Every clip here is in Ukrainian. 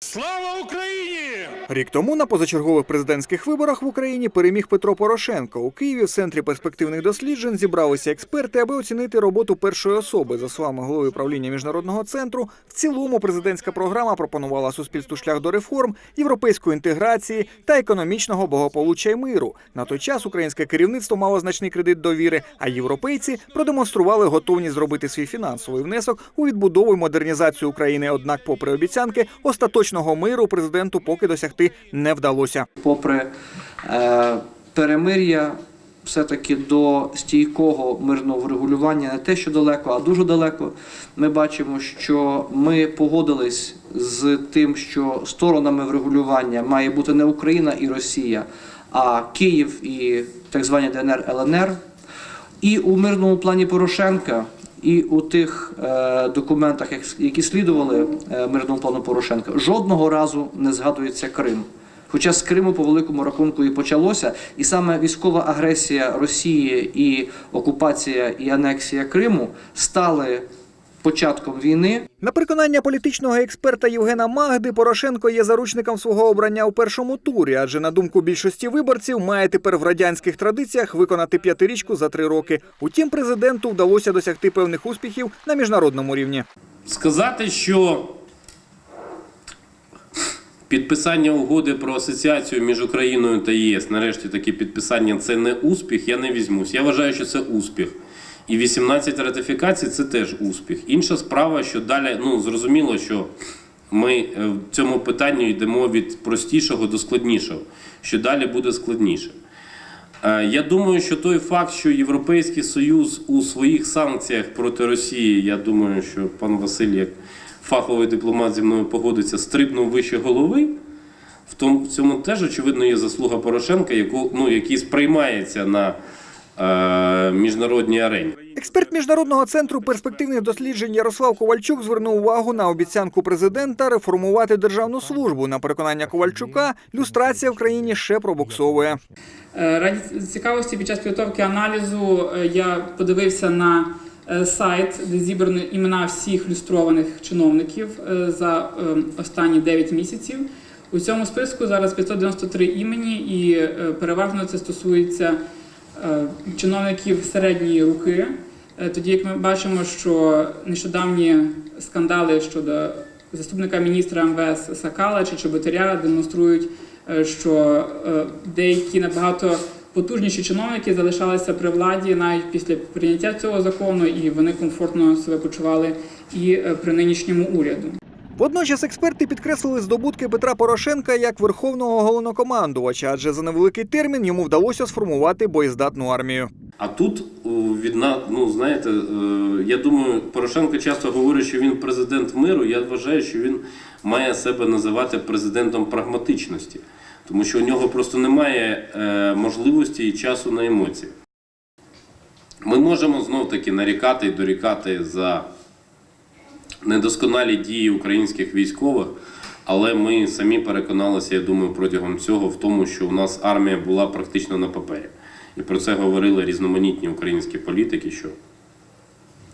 Слава Україні! Рік тому на позачергових президентських виборах в Україні переміг Петро Порошенко. У Києві в центрі перспективних досліджень зібралися експерти, аби оцінити роботу першої особи. За словами голови правління міжнародного центру, в цілому президентська програма пропонувала суспільству шлях до реформ, європейської інтеграції та економічного благополуччя й миру. На той час українське керівництво мало значний кредит довіри, а європейці продемонстрували готовність зробити свій фінансовий внесок у відбудову і модернізацію України. Однак, попри обіцянки, остаточного миру президенту поки досягти не вдалося. попри е, перемир'я, все-таки до стійкого мирного врегулювання не те, що далеко, а дуже далеко. Ми бачимо, що ми погодились з тим, що сторонами врегулювання має бути не Україна і Росія, а Київ і так звані ДНР ЛНР. І у мирному плані Порошенка, і у тих е, документах, як- які слідували е, мирному плану Порошенка, жодного разу не згадується Крим. Хоча з Криму по великому рахунку і почалося, і саме військова агресія Росії і окупація і анексія Криму стали початком війни, На переконання політичного експерта Євгена Магди, Порошенко є заручником свого обрання у першому турі, адже на думку більшості виборців має тепер в радянських традиціях виконати п'ятирічку за три роки. Утім, президенту вдалося досягти певних успіхів на міжнародному рівні. Сказати, що підписання угоди про асоціацію між Україною та ЄС, нарешті таке підписання це не успіх, я не візьмусь. Я вважаю, що це успіх. І 18 ратифікацій це теж успіх. Інша справа, що далі, ну зрозуміло, що ми е, в цьому питанні йдемо від простішого до складнішого, що далі буде складніше. Е, Я думаю, що той факт, що Європейський Союз у своїх санкціях проти Росії, я думаю, що пан Василь, як фаховий дипломат зі мною погодиться, стрибнув вище голови. В тому в цьому теж очевидно є заслуга Порошенка, яку ну який сприймається на міжнародній арені. Експерт міжнародного центру перспективних досліджень Ярослав Ковальчук звернув увагу на обіцянку президента реформувати державну службу. На переконання Ковальчука, люстрація в країні ще пробуксовує. Е, Раді цікавості під час підготовки аналізу е, я подивився на е, сайт, де зібрані імена всіх люстрованих чиновників е, за е, останні 9 місяців. У цьому списку зараз 593 імені, і е, переважно це стосується е, чиновників середньої руки. Е, Тоді як ми бачимо, що нещодавні скандали щодо заступника міністра МВС Сакала чи Чоботаря демонструють, е, що е, деякі набагато потужніші чиновники залишалися при владі навіть після прийняття цього закону, і вони комфортно себе почували і е, при нинішньому уряду. Водночас експерти підкреслили здобутки Петра Порошенка як верховного головнокомандувача, адже за невеликий термін йому вдалося сформувати боєздатну армію. А тут від ну знаєте, е, я думаю, Порошенко часто говорить, що він президент миру. Я вважаю, що він має себе називати президентом прагматичності, тому що у нього просто немає е, можливості і часу на емоції. Ми можемо знов таки нарікати і дорікати за недосконалі дії українських військових, але ми самі переконалися, я думаю, протягом цього в тому, що у нас армія була практично на папері. І про це говорили різноманітні українські політики, що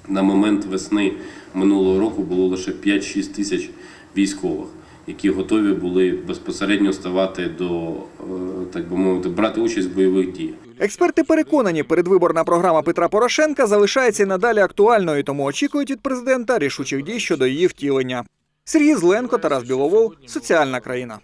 на момент весни минулого року було лише 5-6 тисяч військових, які готові були безпосередньо ставати до, е, так би мовити, брати участь в бойових діях. Експерти переконані, передвиборна програма Петра Порошенка залишається надалі актуальною, тому очікують від президента рішучих дій щодо її втілення. Сергій Зленко, Тарас Біловол, соціальна країна.